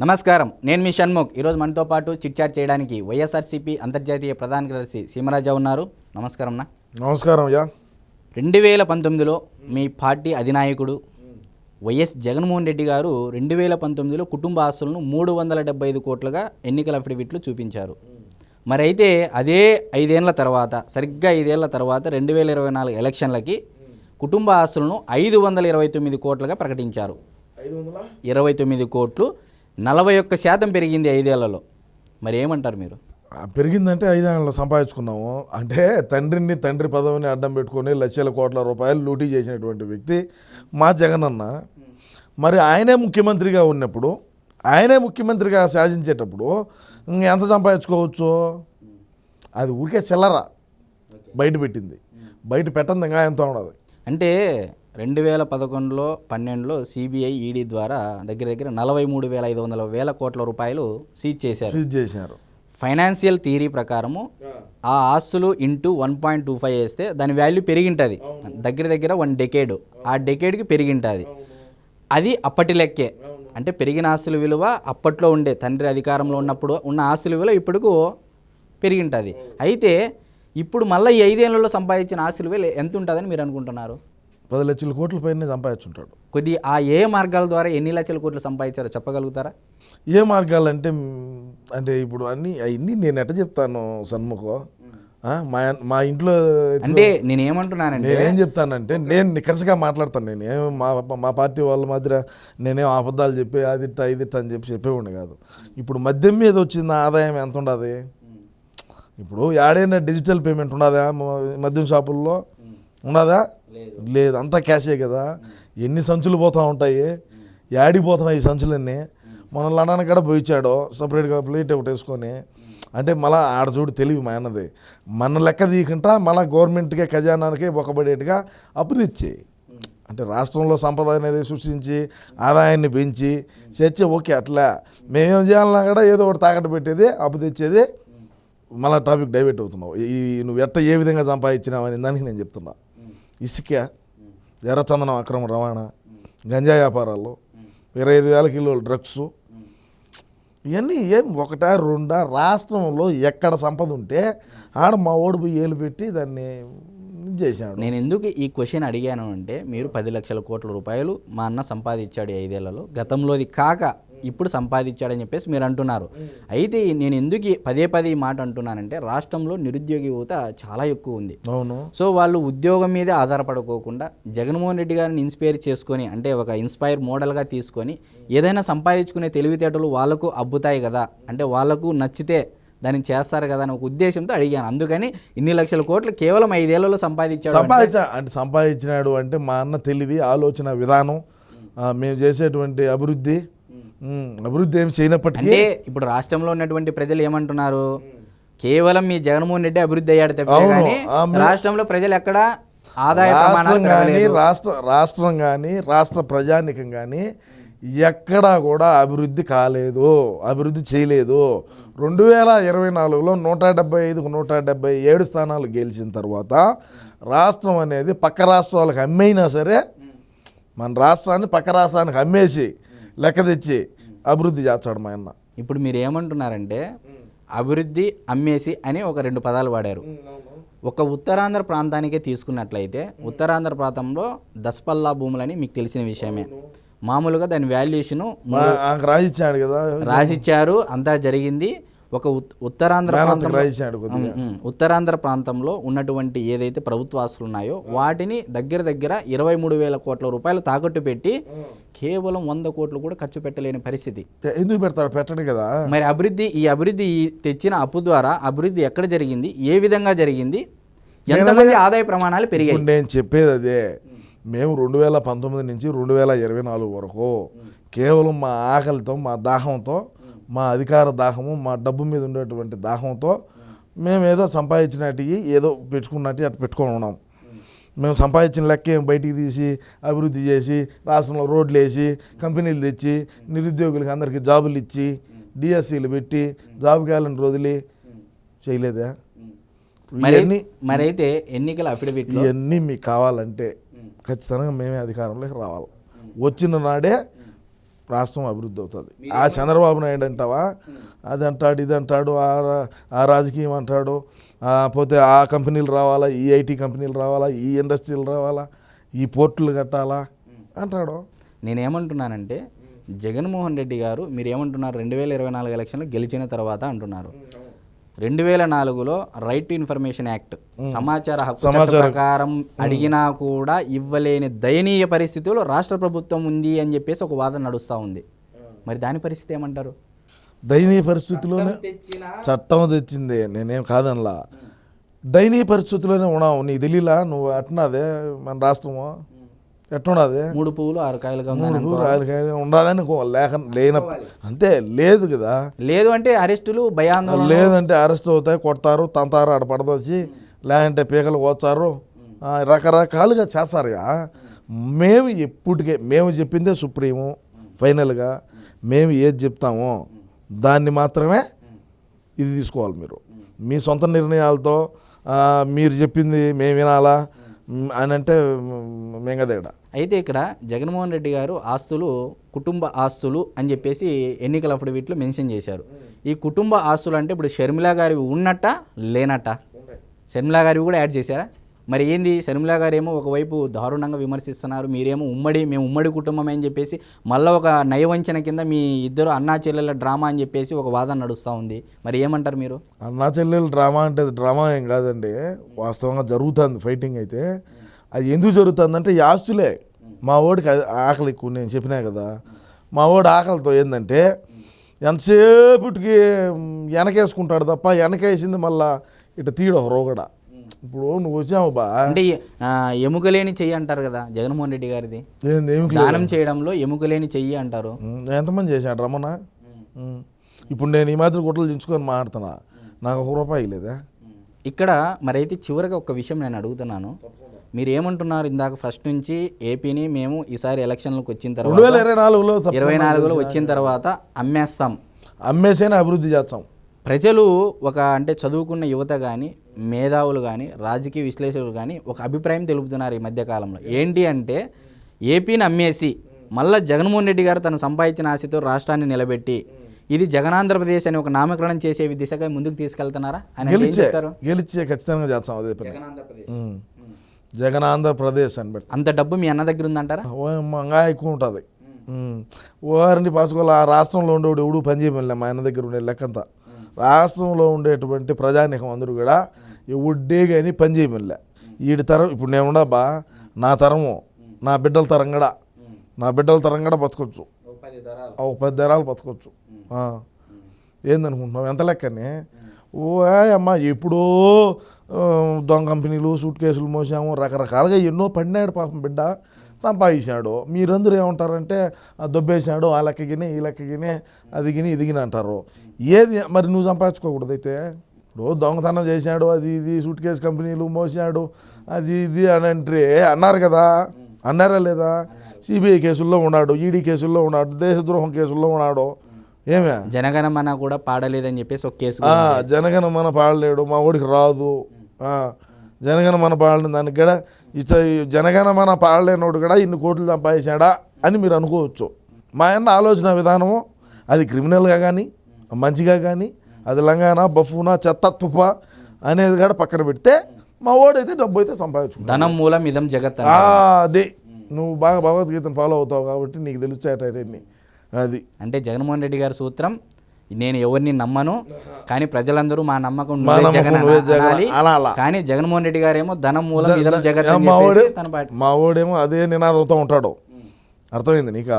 నమస్కారం. నేను మీ షణ్ముఖ్. ఈరోజు మనతో పాటు చిట్చాట్ చేయడానికి వైఎస్ఆర్సీపీ అంతర్జాతీయ ప్రధాన కార్యదర్శి సీమరాజా ఉన్నారు. నమస్కారం అన్న. నమస్కారం అయ్యా. రెండు వేల పంతొమ్మిదిలో మీ పార్టీ అధినాయకుడు వైఎస్ జగన్మోహన్ రెడ్డి గారు రెండు వేల పంతొమ్మిదిలో కుటుంబ ఆస్తులను మూడు వందల డెబ్బై ఐదు కోట్లుగా ఎన్నికల అఫిడవిట్లు చూపించారు. మరి అయితే అదే ఐదేళ్ళ తర్వాత సరిగ్గా ఐదేళ్ళ తర్వాత రెండు వేల ఇరవై నాలుగు ఎలక్షన్లకి కుటుంబ ఆస్తులను ఐదు వందల ఇరవై తొమ్మిది కోట్లుగా ప్రకటించారు. ఐదు వందల? ఇరవై తొమ్మిది కోట్లు నలభై ఒక్క శాతం పెరిగింది ఐదేళ్ళలో. మరి ఏమంటారు మీరు? పెరిగిందంటే ఐదేళ్ళు సంపాదించుకున్నాము. అంటే తండ్రిని తండ్రి పదవిని అడ్డం పెట్టుకొని లక్షల కోట్ల రూపాయలు లూటీ చేసినటువంటి వ్యక్తి మా జగనన్న. మరి ఆయనే ముఖ్యమంత్రిగా ఉన్నప్పుడు ఆయనే ముఖ్యమంత్రిగా శాసించేటప్పుడు ఇంక ఎంత సంపాదించుకోవచ్చు? అది ఊరికే చిల్లర బయట పెట్టింది. బయట పెట్టంది ఇంకా ఎంత ఉండదు. అంటే రెండు వేల పదకొండులో పన్నెండులో సిబిఐ ఈడీ ద్వారా దగ్గర దగ్గర నలభై మూడు వేల ఐదు వందల వేల కోట్ల రూపాయలు సీజ్ చేశారు. సీజ్ చేసినారు ఫైనాన్షియల్ థియరీ ప్రకారము ఆ. ఆస్తులు into one point two five వేస్తే దాని వాల్యూ పెరిగింటుంది. దగ్గర దగ్గర వన్ డెకేడ్. ఆ డెకేడ్కి పెరిగింటుంది. అది అప్పటి లెక్కే. అంటే పెరిగిన ఆస్తుల విలువ అప్పట్లో ఉండే తండ్రి అధికారంలో ఉన్నప్పుడు ఉన్న ఆస్తుల విలువ ఇప్పటికు పెరిగింటుంది. అయితే ఇప్పుడు మళ్ళీ ఈ ఐదేళ్ళలో సంపాదించిన ఆస్తుల విలువ ఎంత ఉంటుందని మీరు అనుకుంటున్నారు? పది లక్షల కోట్ల పైన సంపాదించుంటాడు. కొద్ది ఆ ఏ మార్గాల ద్వారా ఎన్ని లక్షల కోట్లు సంపాదించారో చెప్పగలుగుతారా? ఏ మార్గాలంటే మ్, అంటే ఇప్పుడు అన్ని అవన్నీ నేను ఎట్ట చెప్తాను సన్ముఖం? మా మా ఇంట్లో అంటే నేను ఏమంటున్నానంటే నేనేం చెప్తానంటే నేను నికరసగా మాట్లాడతాను నేను. ఏం మా మా పార్టీ వాళ్ళ మధ్య నేనేం అబద్ధాలు చెప్పి అది ఇట్ట ఇది ఇట్ట అని చెప్పి చెప్పేవాడిని కాదు. ఇప్పుడు మద్యం మీద వచ్చిన ఆదాయం ఎంత ఉండదు? ఇప్పుడు ఏడైనా డిజిటల్ పేమెంట్ ఉండదా? మద్యం షాపుల్లో ఉండదా? లేదు. అంతా క్యాషే కదా. ఎన్ని సంచులు పోతూ ఉంటాయి? యాడికి పోతున్నాయి ఈ సంచులన్నీ? మన లండన్ కూడా పోయిచ్చాడు సపరేట్గా ప్లేట్ ఒకటి వేసుకొని. అంటే మళ్ళా ఆడ చూడు తెలివి మా అన్నది. మన లెక్క తీయకుండా మళ్ళీ గవర్నమెంట్కే ఖజానానికి ఒకబడేట్టుగా అప్పు తెచ్చి అంటే రాష్ట్రంలో సంపద అనేది సృష్టించి ఆదాయాన్ని పెంచి చర్చ ఓకే అట్లా. మేమేం చేయాలన్నా కూడా ఏదో ఒకటి తాకట్టు పెట్టేది అప్పు తెచ్చేది. మళ్ళీ టాపిక్ డైవర్ట్ అవుతున్నావు. ఈ నువ్వు ఎట్ట ఏ విధంగా సంపాదించినావు అనే దానికి నేను చెప్తున్నా. ఇసుక ఎర్రచందనం అక్రమ రవాణా గంజా వ్యాపారాలు ఇరవై ఐదు వేల కిలోల డ్రగ్స్. ఇవన్నీ ఏం ఒకటా రెండా రాష్ట్రంలో ఎక్కడ సంపద ఉంటే ఆడ మా ఓడి పోయి ఏలు పెట్టి దాన్ని చేశాడు. నేను ఎందుకు ఈ క్వశ్చన్ అడిగాను అంటే మీరు పది లక్షల కోట్ల రూపాయలు మా అన్న సంపాదించాడు ఐదేళ్ళలో. గతంలోది కాక ఇప్పుడు సంపాదించాడని చెప్పేసి మీరు అంటున్నారు. అయితే నేను ఎందుకు పదే పదే ఈ మాట అంటున్నానంటే రాష్ట్రంలో నిరుద్యోగ యువత చాలా ఎక్కువ ఉంది. అవును. సో వాళ్ళు ఉద్యోగం మీదే ఆధారపడుకోకుండా జగన్మోహన్ రెడ్డి గారిని ఇన్స్పైర్ చేసుకొని అంటే ఒక ఇన్స్పైర్ మోడల్గా తీసుకొని ఏదైనా సంపాదించుకునే తెలివితేటలు వాళ్ళకు అబ్బుతాయి కదా. అంటే వాళ్ళకు నచ్చితే దాన్ని చేస్తారు కదా అని ఒక ఉద్దేశంతో అడిగాను. అందుకని ఇన్ని లక్షల కోట్లు కేవలం ఐదేళ్ళలో సంపాదించాడు సంపాదించ అంటే సంపాదించినాడు అంటే మా అన్న తెలివి ఆలోచన విధానం మేము చేసేటువంటి అభివృద్ధి అభివృద్ధి ఏం చేయనప్పటికీ అంటే ఇప్పుడు రాష్ట్రంలో ఉన్నటువంటి ప్రజలు ఏమంటున్నారు కేవలం మీ జగన్మోహన్ రెడ్డి అభివృద్ధి అయ్యాడు తప్పితే. కానీ రాష్ట్రంలో ప్రజలు ఎక్కడ ఆదాయ ప్రమాణాలు కానీ. రాష్ట్ర రాష్ట్రం కానీ రాష్ట్ర ప్రజానికం కానీ ఎక్కడా కూడా అభివృద్ధి కాలేదు అభివృద్ధి చేయలేదు రెండు వేల ఇరవై నాలుగులో నూట డెబ్బై ఐదుకు నూట డెబ్బై ఏడు స్థానాలు గెలిచిన తర్వాత రాష్ట్రం అనేది పక్క రాష్ట్రాలకు అమ్మైనా సరే మన రాష్ట్రాన్ని పక్క రాష్ట్రానికి అమ్మేసి లెక్క తెచ్చి అభివృద్ధి చేస్తాడు మా అన్న. ఇప్పుడు మీరు ఏమంటున్నారంటే అభివృద్ధి అమ్మేసి అని ఒక రెండు పదాలు వాడారు. ఒక ఉత్తరాంధ్ర ప్రాంతానికే తీసుకున్నట్లయితే ఉత్తరాంధ్ర ప్రాంతంలో దసపల్లా భూములని మీకు తెలిసిన విషయమే. మామూలుగా దాని వాల్యుయేషను రాసిచ్చాడు కదా. రాసిచ్చారు అంతా జరిగింది. ఒక ఉత్- ఉత్తరాంధ్ర ఉమ్. ఉత్తరాంధ్ర ప్రాంతంలో ఉన్నటువంటి ఏదైతే ప్రభుత్వ ఆస్తులు ఉన్నాయో వాటిని దగ్గర దగ్గర ఇరవై మూడు వేల కోట్ల రూపాయలు తాకట్టు పెట్టి కేవలం వంద కోట్లు కూడా ఖర్చు పెట్టలేని పరిస్థితి. ఎందుకు పెడతాడు పెట్టడు కదా. మరి అభివృద్ధి ఈ అభివృద్ధి తెచ్చిన అప్పు ద్వారా అభివృద్ధి ఎక్కడ జరిగింది? ఏ విధంగా జరిగింది? ఎంతమంది ఆదాయ ప్రమాణాలు పెరిగాయి? నేను చెప్పేది అదే. మేము రెండు వేల పంతొమ్మిది నుంచి రెండు వేల ఇరవై నాలుగు వరకు కేవలం మా ఆకలితో మా దాహంతో మా అధికార దాహము మా డబ్బు మీద ఉండేటువంటి దాహంతో మేము ఏదో సంపాదించినట్టు ఏదో పెట్టుకున్నట్టు అట్లా పెట్టుకొని ఉన్నాం. మేము సంపాదించిన లెక్క ఏం బయటికి తీసి అభివృద్ధి చేసి రాష్ట్రంలో రోడ్లు వేసి కంపెనీలు తెచ్చి నిరుద్యోగులకి అందరికీ జాబులు ఇచ్చి డిఎస్సీలు పెట్టి జాబ్ క్యాలెండర్ వదిలి చేయలేదా? మరి ఇవన్నీ మరైతే ఎన్నికల అఫిడవిట్లో ఇవన్నీ మీకు కావాలంటే ఖచ్చితంగా మేమే అధికారంలోకి రావాలి. వచ్చిన నాడే రాష్ట్రం అభివృద్ధి అవుతుంది. ఆ చంద్రబాబు నాయుడు అంటావా? అది అంటాడు ఇది అంటాడు ఆ రాజకీయం అంటాడు పోతే ఆ కంపెనీలు రావాలా ఈ ఐటీ కంపెనీలు రావాలా ఈ ఇండస్ట్రీలు రావాలా ఈ పోర్టులు కట్టాలా అంటాడు. నేనేమంటున్నానంటే జగన్మోహన్ రెడ్డి గారు మీరు ఏమంటున్నారు రెండు వేల ఇరవై నాలుగు ఎలక్షన్లో గెలిచిన తర్వాత అంటున్నారు. రెండు వేల నాలుగులో రైట్ టు ఇన్ఫర్మేషన్ యాక్ట్ సమాచార హక్కు ప్రకారం అడిగినా కూడా ఇవ్వలేని దయనీయ పరిస్థితుల్లో రాష్ట్ర ప్రభుత్వం ఉంది అని చెప్పేసి ఒక వాదన నడుస్తూ ఉంది. మరి దాని పరిస్థితి ఏమంటారు? దయనీయ పరిస్థితుల్లోనే చట్టం తెచ్చింది నేనేం కాదనలా. దయనీయ పరిస్థితుల్లోనే ఉన్నావు నీకు తెలియలా నువ్వు ఎట్టున్నదే మన రాష్ట్రము. ఎట్టున్నది మూడు పువ్వులు ఆరు కాయలుగా అనుకో. రాయలకాయ ఉండదని లేక లేన అంతే లేదు కదా. లేదు అంటే అరెస్టులు భయాందోళన లేదంటే అరెస్ట్ అవుతాయి కొడతారు తంతారు ఆడ పడదొచ్చి లేదంటే పీకలు కోస్తారు. రకరకాలుగా చేస్తారుగా. మేము ఎప్పటికే మేము చెప్పిందే సుప్రీము ఫైనల్గా. మేము ఏది చెప్తామో దాన్ని మాత్రమే ఇది తీసుకోవాలి మీరు. మీ సొంత నిర్ణయాలతో మీరు చెప్పింది మేము వినాలా? అని అంటే మెంగదేడ. అయితే ఇక్కడ జగన్మోహన్ రెడ్డి గారు ఆస్తులు కుటుంబ ఆస్తులు అని చెప్పేసి ఎన్నికల అఫిడవిట్లో మెన్షన్ చేశారు. ఈ కుటుంబ ఆస్తులు అంటే ఇప్పుడు షర్మిల గారివి ఉన్నట్ట లేనట్ట? షర్మిల గారివి కూడా యాడ్ చేశారా? మరి ఏంది? శర్మిలా గారేమో ఒకవైపు దారుణంగా విమర్శిస్తున్నారు. మీరేమో ఉమ్మడి మేము ఉమ్మడి కుటుంబం అని చెప్పేసి మళ్ళీ ఒక నయవంచన కింద మీ ఇద్దరు అన్నా చెల్లెల డ్రామా అని చెప్పేసి ఒక వాదన నడుస్తూ ఉంది. మరి ఏమంటారు మీరు? అన్నా చెల్లెల డ్రామా అంటే డ్రామా ఏం కాదండి. వాస్తవంగా జరుగుతుంది ఫైటింగ్ అయితే. అది ఎందుకు జరుగుతుందంటే యాస్తులే ఆస్తులే. మా ఓడికి ఆకలి ఎక్కువ నేను చెప్పినా కదా. మా ఓడి ఆకలితో ఏంటంటే ఎంతసేపటికి వెనకేసుకుంటాడు తప్ప వెనకేసింది మళ్ళా ఇటు తీయడు ఒక రోగడ. ఇప్పుడు నువ్వు వచ్చావు బా. అంటే ఎముకలేని చెయ్యి అంటారు కదా జగన్మోహన్ రెడ్డి గారిది. దానం చేయడంలో ఎముకలేని చెయ్యి అంటారు. ఎంతమంది చేశాడు రమణ. ఇప్పుడు నేను ఈ మాదిరి గుట్టలు దించుకొని మాట్లాడుతున్నా. నాకు ఒక రూపాయి లేదా? ఇక్కడ మరైతే చివరిగా ఒక విషయం నేను అడుగుతున్నాను. మీరు ఏమంటున్నారు ఇందాక ఫస్ట్ నుంచి ఏపీని మేము ఈసారి ఎలక్షన్లకు వచ్చిన తర్వాత ఇరవై నాలుగులో వచ్చిన తర్వాత అమ్మేస్తాం. అమ్మేసేనే అభివృద్ధి చేస్తాం. ప్రజలు ఒక అంటే చదువుకున్న యువత కానీ మేధావులు కానీ రాజకీయ విశ్లేషకులు కానీ ఒక అభిప్రాయం తెలుపుతున్నారు ఈ మధ్య కాలంలో. ఏంటి అంటే ఏపీని అమ్మేసి మళ్ళా జగన్మోహన్ రెడ్డి గారు తను సంపాదించిన ఆశతో రాష్ట్రాన్ని నిలబెట్టి ఇది జగనాంధ్రప్రదేశ్ అని ఒక నామకరణం చేసే దిశగా ముందుకు తీసుకెళ్తున్నారా? అని చెప్తారు? గెలిచే ఖచ్చితంగా చేస్తాం అదే జగనాంధ్రప్రదేశ్. ఉమ్. జగన్ ఆంధ్రప్రదేశ్ అని పెడతాం. అంత డబ్బు మీ అన్న దగ్గర ఉందంటారా? ఎక్కువ ఉంటుంది. ఓఆర్ని పాసుకోవాలి ఆ రాష్ట్రంలో ఉండేవాడు ఎవడు పని చేయమని మా ఆయన దగ్గర ఉండే లెక్కంతా. రాష్ట్రంలో ఉండేటువంటి ప్రజానికం అందరూ కూడా ఎవడ్డే కానీ పని చేయమనిలే. ఈడి తరం ఇప్పుడు నేను ఉండబ్బా నా తరము నా బిడ్డల తరం కూడా నా బిడ్డల తరం కూడా బతకొచ్చు. ఒక పది తరాలు బతకొచ్చు. ఏందనుకుంటున్నావు? ఎంత లెక్కని? ఓ అమ్మ ఎప్పుడో దొంగ కంపెనీలు సూట్ కేసులు మోసాము రకరకాలుగా ఎన్నో పడినాడు పాపం బిడ్డ. సంపాదించాడు మీరందరూ ఏమంటారంటే ఆ దొబ్బేశాడు ఆ లెక్కగిని ఈ లెక్కగిని అది గిని ఇది గిని అంటారు. ఏది మరి నువ్వు సంపాదించుకోకూడదు అయితే. ఇప్పుడు దొంగతనం చేశాడు అది ఇది సూట్ కేసు కంపెనీలు మోసాడు అది ఇది అని అంటే అన్నారు కదా. అన్నారా లేదా? సిబిఐ కేసుల్లో ఉన్నాడు ఈడీ కేసుల్లో ఉన్నాడు దేశద్రోహం కేసుల్లో ఉన్నాడు. ఏమే? జనగణమన కూడా పాడలేదని చెప్పేసి ఒక కేసు ఆ, జనగణ మన పాడలేడు మా ఊడికి రాదు. జనగణ మన పాడలేని దానికి కూడా ఇచ్చ జనగణ మన పాడలేనోడు కూడా ఇన్ని కోట్లు సంపాదించాడా అని మీరు అనుకోవచ్చు. మా అన్న ఆలోచన విధానము అది క్రిమినల్గా కానీ మంచిగా కానీ అది లంగానా బఫూనా చెత్త తుఫ అనేది కూడా పక్కన పెడితే మా ఓడైతే డబ్బు అయితే సంపాదించుకుంటాడు. ధనం మూలం ఇదం జగత్. అదే. నువ్వు బాగా భగవద్గీతను ఫాలో అవుతావు కాబట్టి నీకు తెలుస్తాయటన్నీ అది. అంటే జగన్మోహన్ రెడ్డి గారి సూత్రం నేను ఎవరిని నమ్మను కానీ ప్రజలందరూ మా నమ్మకం జగన్ అనాలి. కానీ జగన్మోహన్ రెడ్డి గారేమో ధనం మూలం ఇదం జగత్ అని మా ఓడేమో అదే నినాదంతో ఉంటాడు. అర్థమైంది నీక?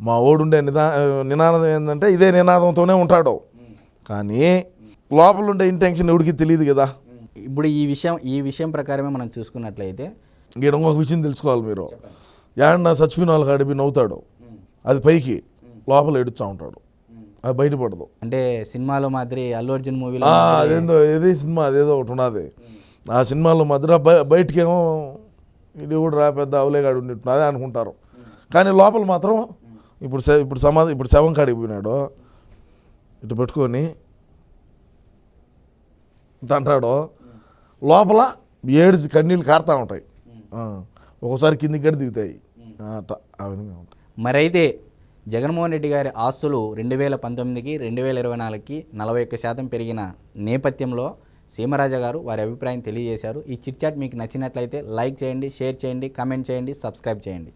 మా ఓడు ఉండే నిదా నినాదం ఏంటంటే ఇదే నినాదంతోనే ఉంటాడు. కానీ లోపల ఉండే ఇంటెన్షన్ ఎవడికి తెలియదు కదా. ఇప్పుడు ఈ విషయం ఈ విషయం ప్రకారమే మనం చూసుకున్నట్లయితే ఈడ ఇంకొక విషయం తెలుసుకోవాలి మీరు. ఏడన్నా చచ్చిపోయిన వాళ్ళకి అడిపి నవ్వుతాడు. అది పైకి లోపల ఎడుస్తూ ఉంటాడు. అది బయటపడదు. అంటే సినిమాలో మాదిరి అల్లు అర్జున్ మూవీలో అదేందో ఏది సినిమా అదేదో ఒకటి ఉన్నది. ఆ సినిమాలో మధ్య బయటికేమో ఇది కూడా రా పెద్ద అవలేగాడు ఉండిట్టు అదే అనుకుంటారు. కానీ లోపల మాత్రం ఇప్పుడు ఇప్పుడు సమాధి ఇప్పుడు శవం కాడికి పోయినాడు ఇటు పెట్టుకొని అంటాడు లోపల ఏడు కన్నీళ్ళు కారుతూ ఉంటాయి. ఆ, ఒక్కోసారి కిందికి గడి దిగుతాయి. అట్ట ఆ విధంగా ఉంటాయి. మరైతే జగన్మోహన్ రెడ్డి గారి ఆస్తులు రెండు వేల పంతొమ్మిదికి రెండు వేల ఇరవై నాలుగుకి నలభై ఒక్క శాతం పెరిగిన నేపథ్యంలో సీమరాజా గారు వారి అభిప్రాయం తెలియజేశారు. ఈ చిట్ చాట్ మీకు నచ్చినట్లయితే లైక్ చేయండి షేర్ చేయండి కామెంట్ చేయండి సబ్స్క్రైబ్ చేయండి.